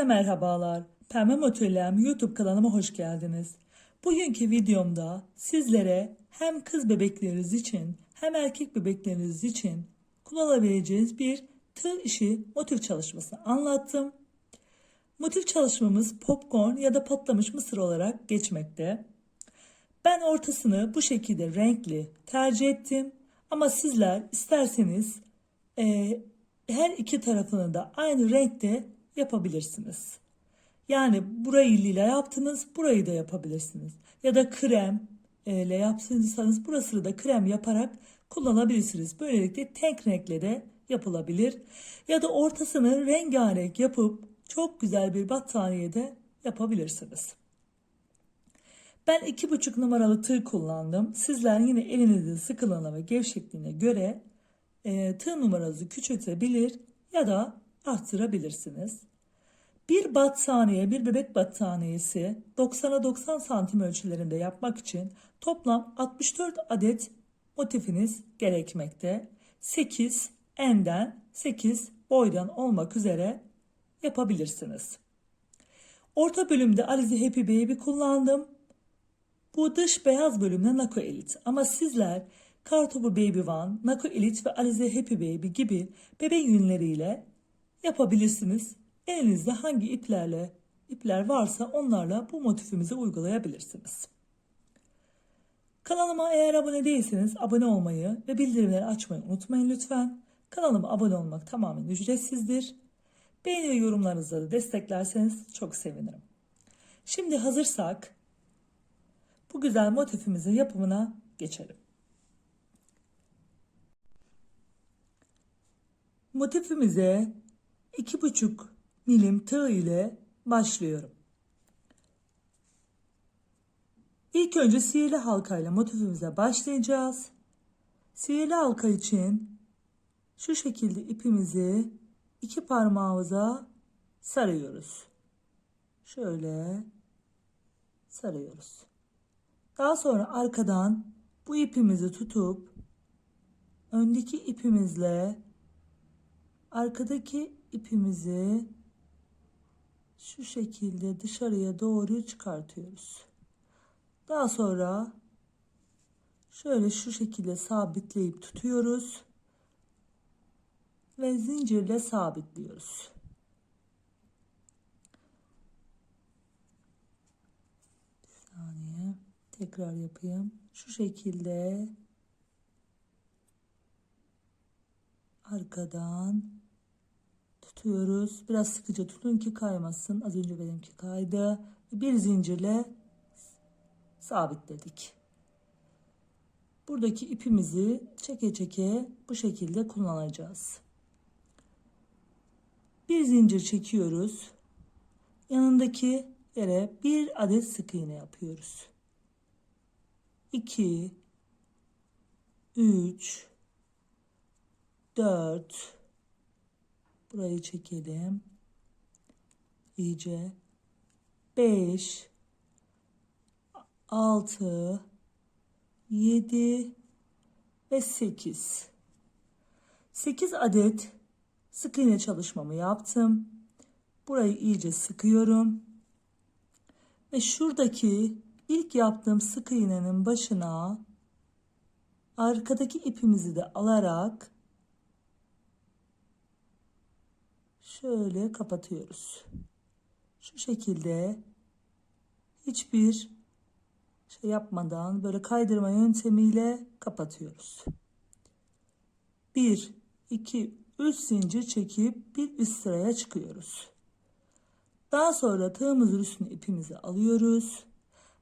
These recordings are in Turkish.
Herkese merhabalar. Pembe Motölyem YouTube kanalıma hoş geldiniz. Bugünkü videomda sizlere hem kız bebekleriniz için hem erkek bebekleriniz için kullanabileceğiniz bir tığ işi motif çalışmasını anlattım. Motif çalışmamız popcorn ya da patlamış mısır olarak geçmekte. Ben ortasını bu şekilde renkli tercih ettim. Ama sizler isterseniz eee, her iki tarafını da aynı renkte yapabilirsiniz. Yani burayı lila yaptınız, burayı da yapabilirsiniz. Ya da krem e, ile yaptıysanız burasını da krem yaparak kullanabilirsiniz. Böylelikle tek renkle de yapılabilir. Ya da ortasını rengarenk yapıp çok güzel bir battaniye de yapabilirsiniz. Ben iki buçuk numaralı tığ kullandım. Sizler yine elinizin sıkılığına ve gevşekliğine göre e, tığ numaranızı küçültebilir ya da arttırabilirsiniz. Bir battaniye, bir bebek battaniyesi 90'a 90 santim ölçülerinde yapmak için toplam 64 adet motifiniz gerekmekte. 8 enden, 8 boydan olmak üzere yapabilirsiniz. Orta bölümde Alize Happy Baby kullandım. Bu dış beyaz bölümde Nako Elite ama sizler Kartopu Baby One, Nako Elite ve Alize Happy Baby gibi bebek yünleriyle yapabilirsiniz. Elinizde hangi iplerle ipler varsa onlarla bu motifimizi uygulayabilirsiniz. Kanalıma eğer abone değilseniz abone olmayı ve bildirimleri açmayı unutmayın lütfen. Kanalıma abone olmak tamamen ücretsizdir. Beğeni ve yorumlarınızla da desteklerseniz çok sevinirim. Şimdi hazırsak bu güzel motifimizin yapımına geçelim. Motifimize iki buçuk milim tığ ile başlıyorum. İlk önce sihirli halkayla motifimize başlayacağız. Sihirli halka için şu şekilde ipimizi iki parmağımıza sarıyoruz. Şöyle sarıyoruz. Daha sonra arkadan bu ipimizi tutup öndeki ipimizle arkadaki ipimizi şu şekilde dışarıya doğru çıkartıyoruz. Daha sonra şöyle şu şekilde sabitleyip tutuyoruz ve zincirle sabitliyoruz. Bir saniye tekrar yapayım. Şu şekilde arkadan tutuyoruz. Biraz sıkıca tutun ki kaymasın. Az önce benimki kaydı. Bir zincirle sabitledik. Buradaki ipimizi çeke çeke bu şekilde kullanacağız. Bir zincir çekiyoruz. Yanındaki yere bir adet sık iğne yapıyoruz. 2 3 4 Burayı çekelim. İyice. 5 6 7 ve 8 8 adet sık iğne çalışmamı yaptım. Burayı iyice sıkıyorum. Ve şuradaki ilk yaptığım sık iğnenin başına arkadaki ipimizi de alarak şöyle kapatıyoruz. Şu şekilde hiçbir şey yapmadan böyle kaydırma yöntemiyle kapatıyoruz. 1 2 3 zincir çekip bir üst sıraya çıkıyoruz. Daha sonra tığımızın üstüne ipimizi alıyoruz.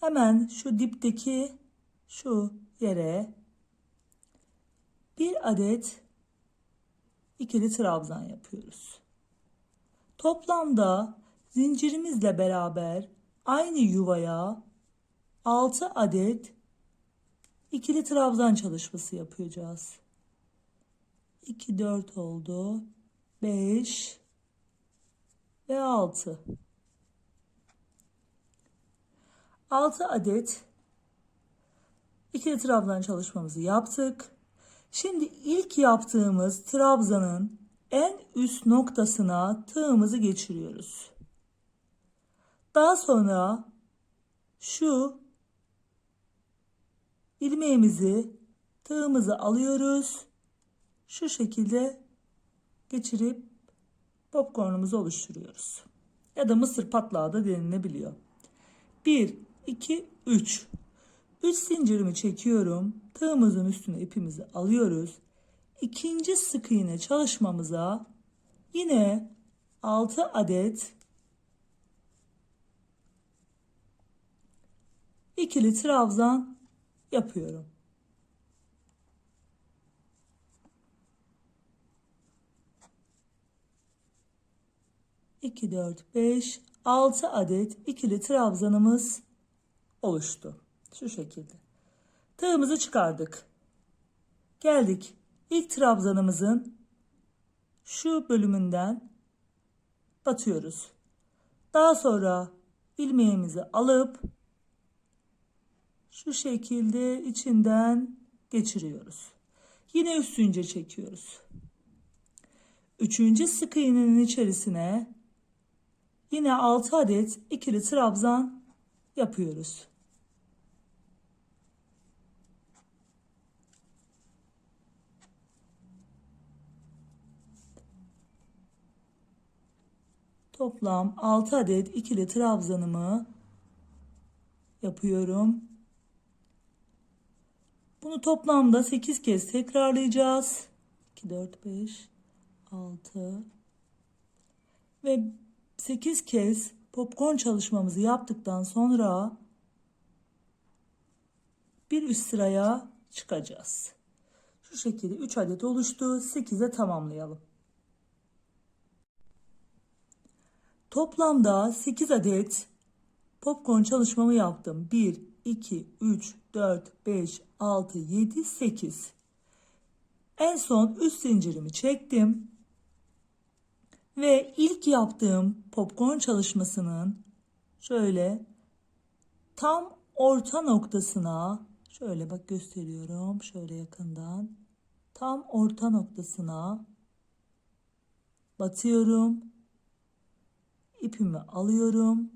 Hemen şu dipteki şu yere bir adet ikili trabzan yapıyoruz. Toplamda zincirimizle beraber aynı yuvaya 6 adet ikili trabzan çalışması yapacağız. 2 4 oldu. 5 ve 6. 6 adet ikili trabzan çalışmamızı yaptık. Şimdi ilk yaptığımız trabzanın en üst noktasına tığımızı geçiriyoruz. Daha sonra şu ilmeğimizi tığımızı alıyoruz. Şu şekilde geçirip popcornumuzu oluşturuyoruz. Ya da mısır patlağı da denilebiliyor. 1, 2, 3. 3 zincirimi çekiyorum. Tığımızın üstüne ipimizi alıyoruz. İkinci sık iğne çalışmamıza yine 6 adet ikili trabzan yapıyorum. İki, dört, beş, altı adet ikili trabzanımız oluştu. Şu şekilde. Tığımızı çıkardık. Geldik. İlk trabzanımızın şu bölümünden batıyoruz. Daha sonra ilmeğimizi alıp şu şekilde içinden geçiriyoruz. Yine üst zincir çekiyoruz. Üçüncü sık iğnenin içerisine yine 6 adet ikili trabzan yapıyoruz. Toplam 6 adet ikili trabzanımı yapıyorum. Bunu toplamda 8 kez tekrarlayacağız. 2, 4, 5, 6 ve 8 kez popcorn çalışmamızı yaptıktan sonra bir üst sıraya çıkacağız. Şu şekilde 3 adet oluştu. 8'e tamamlayalım. Toplamda 8 adet popcorn çalışmamı yaptım. 1, 2, 3, 4, 5, 6, 7, 8. En son üst zincirimi çektim. Ve ilk yaptığım popcorn çalışmasının şöyle tam orta noktasına şöyle bak gösteriyorum şöyle yakından tam orta noktasına batıyorum ipimi alıyorum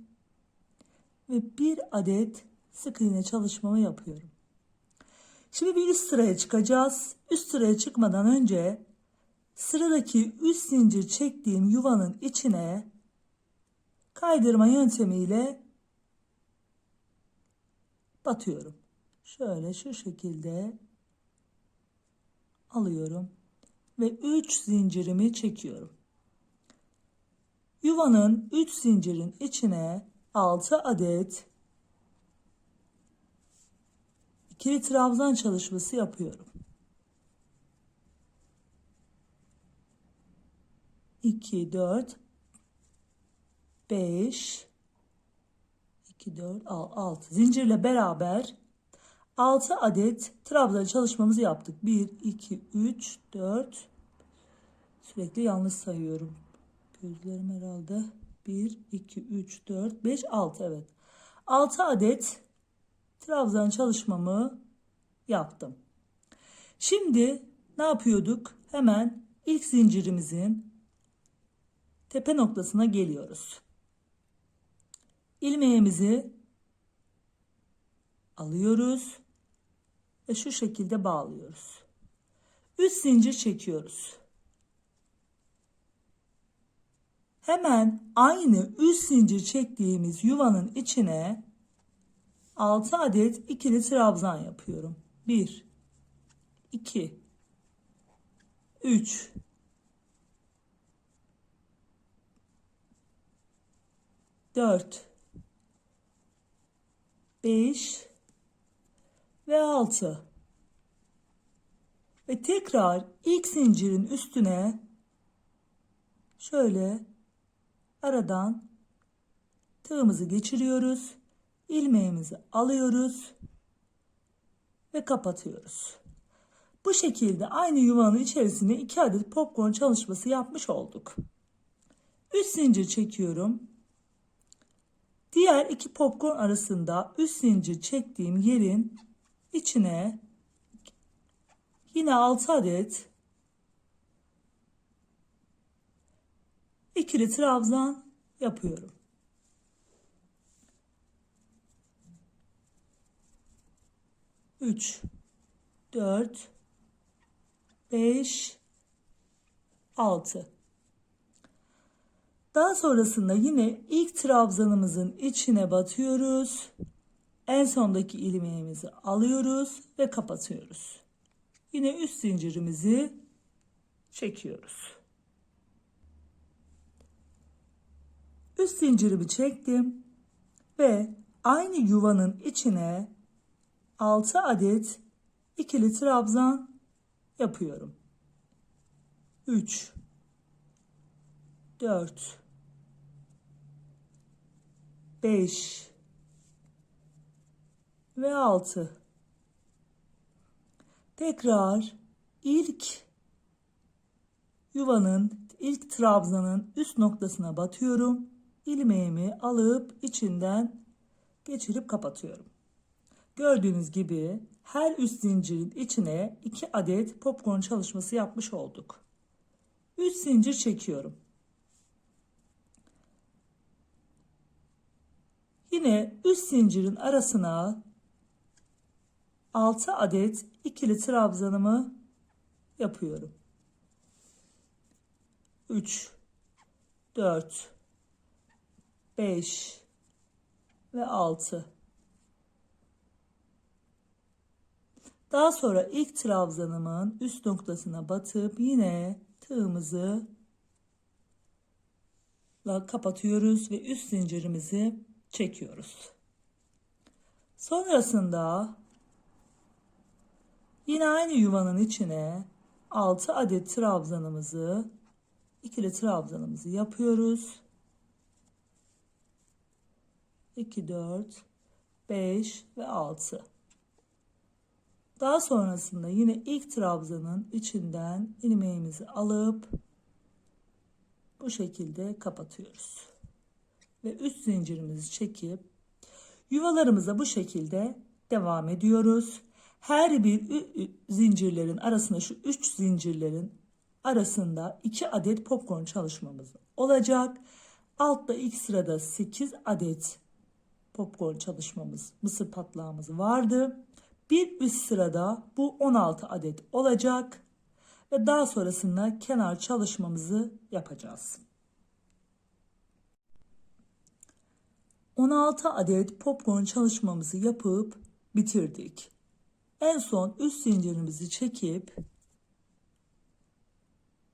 ve bir adet sık iğne çalışmamı yapıyorum. Şimdi bir üst sıraya çıkacağız. Üst sıraya çıkmadan önce sıradaki üst zincir çektiğim yuvanın içine kaydırma yöntemiyle batıyorum. Şöyle şu şekilde alıyorum ve 3 zincirimi çekiyorum. Yuvanın 3 zincirin içine 6 adet ikili trabzan çalışması yapıyorum. 2 4 5 2 4 6 zincirle beraber 6 adet trabzan çalışmamızı yaptık. 1 2 3 4 sürekli yanlış sayıyorum. Gözlerim herhalde 1 2 3 4 5 6 evet. 6 adet trabzan çalışmamı yaptım. Şimdi ne yapıyorduk? Hemen ilk zincirimizin tepe noktasına geliyoruz. İlmeğimizi alıyoruz ve şu şekilde bağlıyoruz. Üst zincir çekiyoruz. Hemen aynı üst zincir çektiğimiz yuvanın içine 6 adet ikili trabzan yapıyorum. 1 2 3 4 5 ve 6 ve tekrar ilk zincirin üstüne şöyle aradan tığımızı geçiriyoruz ilmeğimizi alıyoruz ve kapatıyoruz. Bu şekilde aynı yuvanın içerisine 2 adet popcorn çalışması yapmış olduk. Üst zincir çekiyorum. Diğer iki popcorn arasında üst zincir çektiğim yerin içine yine 6 adet ikili trabzan yapıyorum. Üç, dört, beş, altı. Daha sonrasında yine ilk trabzanımızın içine batıyoruz. En sondaki ilmeğimizi alıyoruz ve kapatıyoruz. Yine üst zincirimizi çekiyoruz. Üst zincirimi çektim ve aynı yuvanın içine 6 adet ikili trabzan yapıyorum. 3 4 5 ve 6 tekrar ilk yuvanın ilk trabzanın üst noktasına batıyorum. İlmeğimi alıp içinden geçirip kapatıyorum. Gördüğünüz gibi her üst zincirin içine 2 adet popcorn çalışması yapmış olduk. 3 zincir çekiyorum. Yine üst zincirin arasına 6 adet ikili trabzanımı yapıyorum. 3 4 5 ve 6 Daha sonra ilk trabzanımın üst noktasına batıp yine tığımızı kapatıyoruz ve üst zincirimizi çekiyoruz. Sonrasında yine aynı yuvanın içine 6 adet trabzanımızı ikili trabzanımızı yapıyoruz. 2 4 5 ve 6 daha sonrasında yine ilk trabzanın içinden ilmeğimizi alıp bu şekilde kapatıyoruz. Ve üst zincirimizi çekip yuvalarımıza bu şekilde devam ediyoruz. Her bir zincirlerin arasında şu üç zincirlerin arasında 2 adet popcorn çalışmamız olacak. Altta ilk sırada 8 adet popcorn çalışmamız, mısır patlağımız vardı. Bir üst sırada bu 16 adet olacak ve daha sonrasında kenar çalışmamızı yapacağız. 16 adet popcorn çalışmamızı yapıp bitirdik. En son üst zincirimizi çekip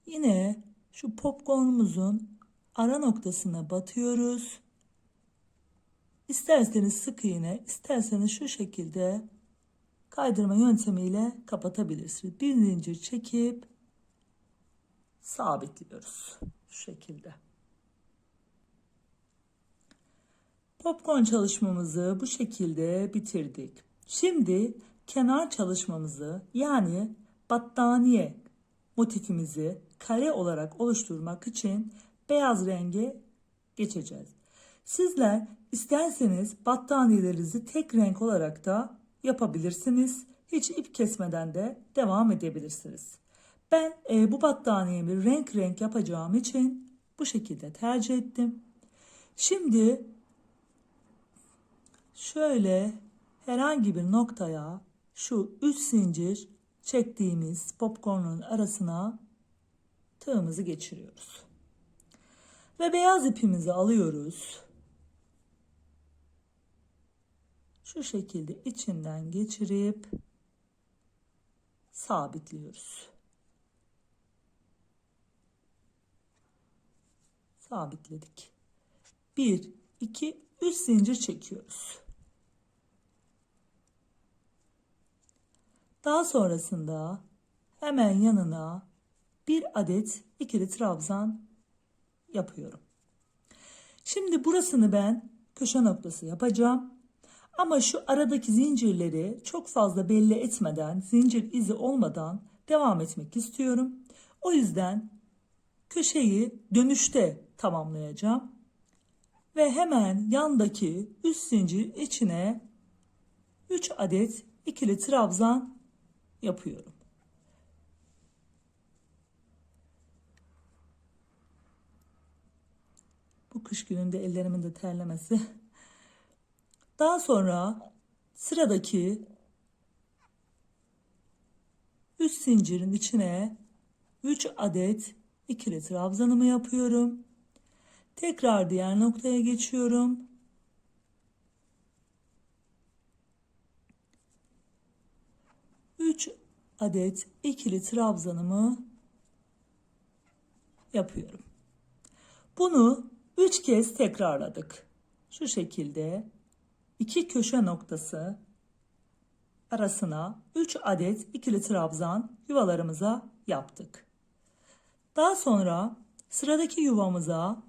yine şu popcornumuzun ara noktasına batıyoruz. İsterseniz sık iğne, isterseniz şu şekilde kaydırma yöntemiyle kapatabilirsiniz. Bir zincir çekip sabitliyoruz. Şu şekilde. Popcorn çalışmamızı bu şekilde bitirdik. Şimdi kenar çalışmamızı yani battaniye motifimizi kare olarak oluşturmak için beyaz renge geçeceğiz. Sizler isterseniz battaniyelerinizi tek renk olarak da yapabilirsiniz. Hiç ip kesmeden de devam edebilirsiniz. Ben e, bu battaniyemi renk renk yapacağım için bu şekilde tercih ettim. Şimdi şöyle herhangi bir noktaya şu üç zincir çektiğimiz popcornun arasına tığımızı geçiriyoruz. Ve beyaz ipimizi alıyoruz. Şu şekilde içinden geçirip sabitliyoruz. Sabitledik. 1 2 3 zincir çekiyoruz. Daha sonrasında hemen yanına bir adet ikili trabzan yapıyorum. Şimdi burasını ben köşe noktası yapacağım. Ama şu aradaki zincirleri çok fazla belli etmeden, zincir izi olmadan devam etmek istiyorum. O yüzden köşeyi dönüşte tamamlayacağım. Ve hemen yandaki üst zincir içine 3 adet ikili trabzan yapıyorum. Bu kış gününde ellerimin de terlemesi. Daha sonra sıradaki üst zincirin içine 3 adet ikili trabzanımı yapıyorum. Tekrar diğer noktaya geçiyorum. Üç adet ikili trabzanımı yapıyorum. Bunu üç kez tekrarladık. Şu şekilde iki köşe noktası arasına 3 adet ikili trabzan yuvalarımıza yaptık. Daha sonra sıradaki yuvamıza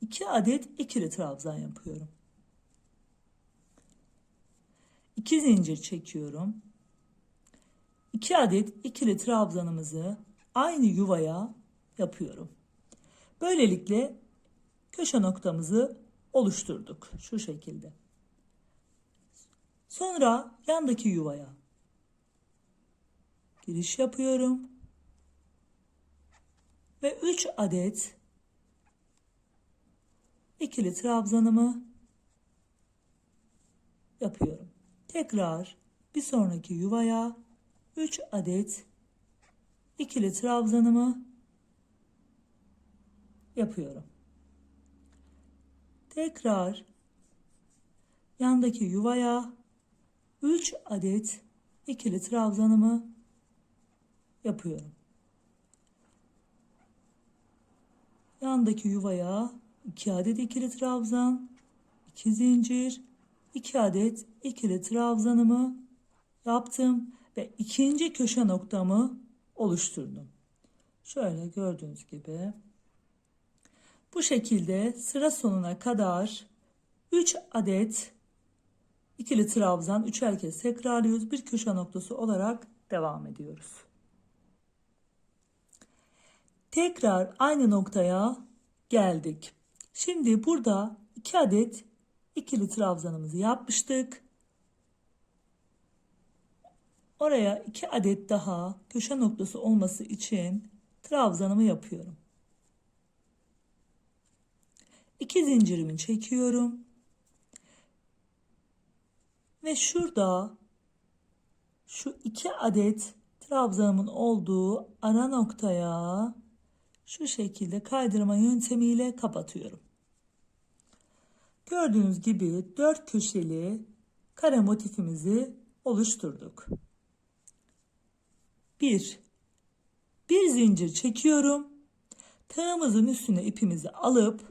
2 adet ikili trabzan yapıyorum. 2 zincir çekiyorum. 2 adet ikili trabzanımızı aynı yuvaya yapıyorum. Böylelikle köşe noktamızı oluşturduk şu şekilde. Sonra yandaki yuvaya giriş yapıyorum. Ve 3 adet ikili trabzanımı yapıyorum. Tekrar bir sonraki yuvaya 3 adet ikili trabzanımı yapıyorum. Tekrar yandaki yuvaya 3 adet ikili trabzanımı yapıyorum. Yandaki yuvaya 2 adet ikili trabzan, 2 zincir, 2 adet ikili trabzanımı yaptım ve ikinci köşe noktamı oluşturdum. Şöyle gördüğünüz gibi bu şekilde sıra sonuna kadar 3 adet ikili trabzan üçer kez tekrarlıyoruz. Bir köşe noktası olarak devam ediyoruz. Tekrar aynı noktaya geldik. Şimdi burada 2 adet ikili trabzanımızı yapmıştık. Oraya 2 adet daha köşe noktası olması için trabzanımı yapıyorum. 2 zincirimi çekiyorum. Ve şurada şu 2 adet trabzanımın olduğu ara noktaya şu şekilde kaydırma yöntemiyle kapatıyorum. Gördüğünüz gibi dört köşeli kare motifimizi oluşturduk. Bir, bir zincir çekiyorum. Tığımızın üstüne ipimizi alıp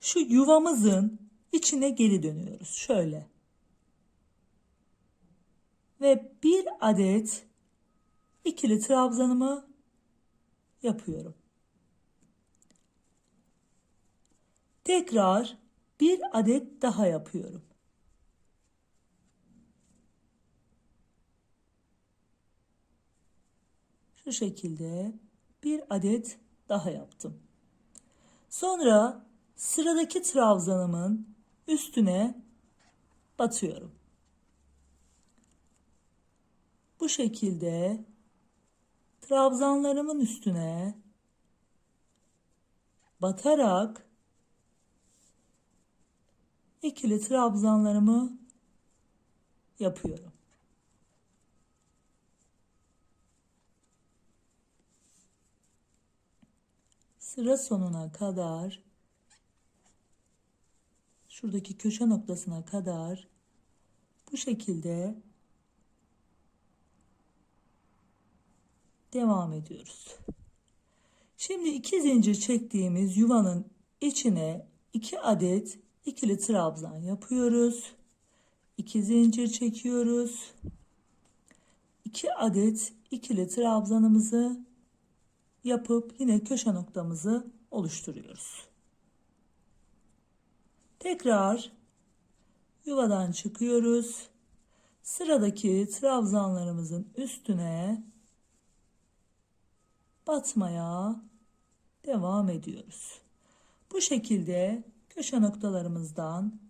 şu yuvamızın içine geri dönüyoruz. Şöyle. Ve bir adet ikili trabzanımı yapıyorum. Tekrar bir adet daha yapıyorum. Şu şekilde bir adet daha yaptım. Sonra sıradaki trabzanımın üstüne batıyorum. Bu şekilde trabzanlarımın üstüne batarak ikili trabzanlarımı yapıyorum. Sıra sonuna kadar şuradaki köşe noktasına kadar bu şekilde devam ediyoruz. Şimdi iki zincir çektiğimiz yuvanın içine iki adet ikili trabzan yapıyoruz. 2 zincir çekiyoruz. 2 adet ikili trabzanımızı yapıp yine köşe noktamızı oluşturuyoruz. Tekrar yuvadan çıkıyoruz. Sıradaki trabzanlarımızın üstüne batmaya devam ediyoruz. Bu şekilde köşe noktalarımızdan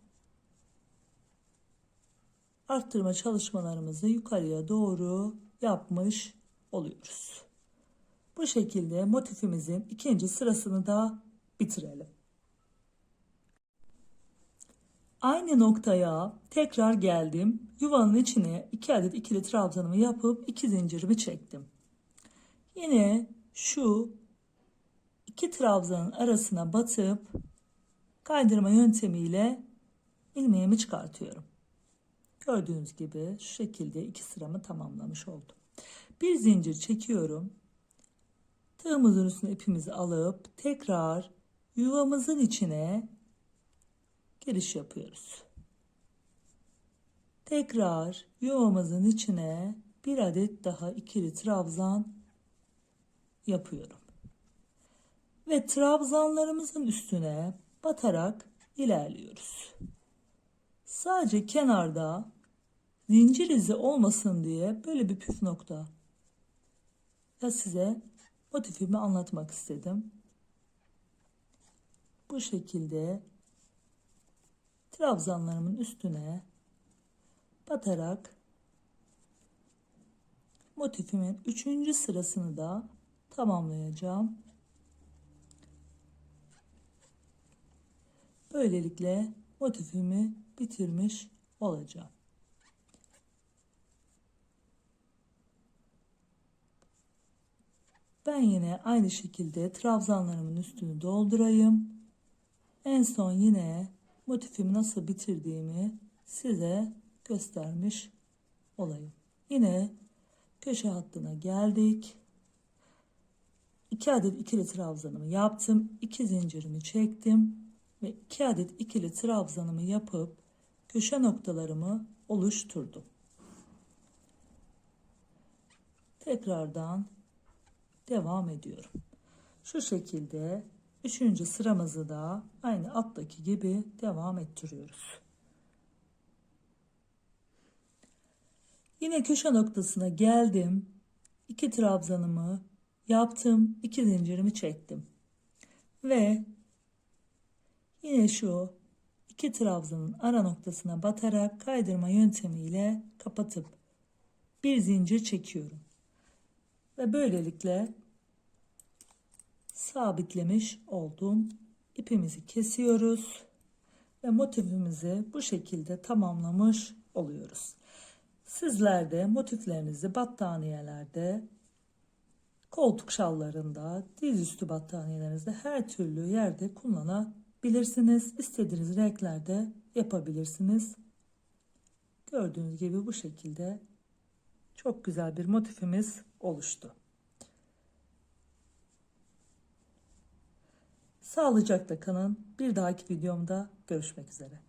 arttırma çalışmalarımızı yukarıya doğru yapmış oluyoruz. Bu şekilde motifimizin ikinci sırasını da bitirelim. Aynı noktaya tekrar geldim. Yuvanın içine 2 adet ikili trabzanımı yapıp 2 zincirimi çektim. Yine şu iki trabzanın arasına batıp kaydırma yöntemiyle ilmeğimi çıkartıyorum. Gördüğünüz gibi şu şekilde iki sıramı tamamlamış oldum. Bir zincir çekiyorum. Tığımızın üstüne ipimizi alıp tekrar yuvamızın içine giriş yapıyoruz. Tekrar yuvamızın içine bir adet daha ikili trabzan yapıyorum. Ve trabzanlarımızın üstüne batarak ilerliyoruz. Sadece kenarda zincir izi olmasın diye böyle bir püf nokta ya size motifimi anlatmak istedim. Bu şekilde trabzanlarımın üstüne batarak motifimin üçüncü sırasını da tamamlayacağım. Böylelikle motifimi bitirmiş olacağım. Ben yine aynı şekilde trabzanlarımın üstünü doldurayım. En son yine motifimi nasıl bitirdiğimi size göstermiş olayım. Yine köşe hattına geldik. 2 adet ikili trabzanımı yaptım. 2 zincirimi çektim ve 2 adet ikili trabzanımı yapıp köşe noktalarımı oluşturdum. Tekrardan devam ediyorum. Şu şekilde üçüncü sıramızı da aynı alttaki gibi devam ettiriyoruz. Yine köşe noktasına geldim. İki trabzanımı yaptım. iki zincirimi çektim. Ve yine şu iki trabzanın ara noktasına batarak kaydırma yöntemiyle kapatıp bir zincir çekiyorum. Ve böylelikle sabitlemiş oldum. İpimizi kesiyoruz ve motifimizi bu şekilde tamamlamış oluyoruz. Sizler de motiflerinizi battaniyelerde, koltuk şallarında, dizüstü battaniyelerinizde her türlü yerde kullanabilirsiniz. İstediğiniz renklerde yapabilirsiniz. Gördüğünüz gibi bu şekilde çok güzel bir motifimiz oluştu. Sağlıcakla kalın. Bir dahaki videomda görüşmek üzere.